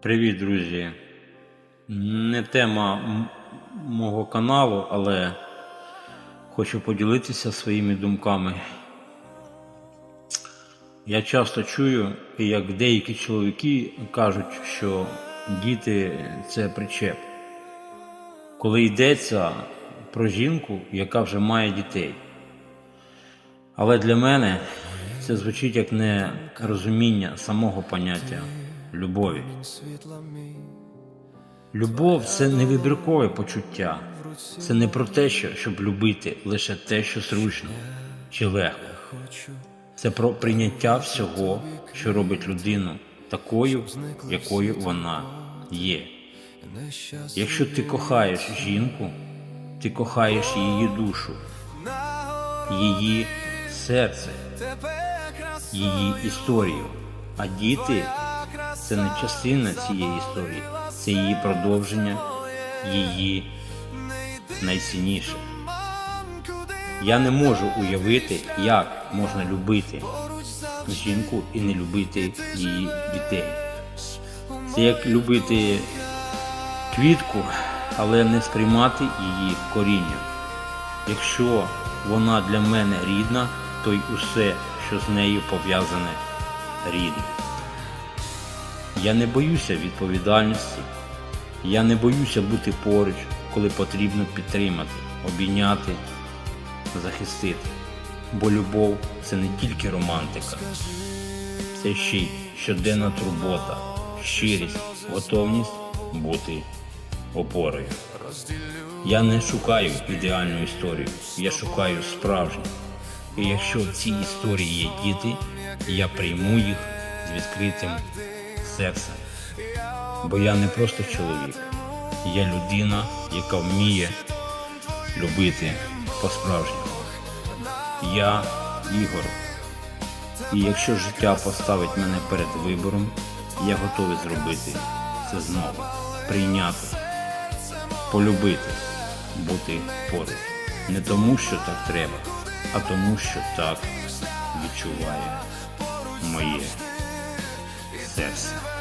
Привіт, друзі. Не тема мого каналу, але хочу поділитися своїми думками. Я часто чую, як деякі чоловіки кажуть, що діти це причеп. Коли йдеться про жінку, яка вже має дітей. Але для мене це звучить як нерозуміння самого поняття любові. Любов це не вибіркове почуття. Це не про те, що, щоб любити лише те, що зручно чи легко. Це про прийняття всього, що робить людину такою, якою вона є. Якщо ти кохаєш жінку, ти кохаєш її душу, її серце, її історію. А діти це не частина цієї історії, це її продовження, її найцінніше. Я не можу уявити, як можна любити жінку і не любити її дітей. Це як любити квітку, але не сприймати її коріння. Якщо вона для мене рідна, то й усе, що з нею пов'язане, рідне. Я не боюся відповідальності, я не боюся бути поруч, коли потрібно підтримати, обійняти, захистити. Бо любов це не тільки романтика, це ще й щоденна турбота, щирість, готовність бути опорою. Я не шукаю ідеальну історію, я шукаю справжню. І якщо в цій історії є діти, я прийму їх з відкритим серцем. Бо я не просто чоловік, я людина, яка вміє любити по-справжньому. Я Ігор. І якщо життя поставить мене перед вибором, я готовий зробити це знову, прийняти, полюбити, бути поруч. Не тому, що так треба, а тому, що так відчуває моє серце.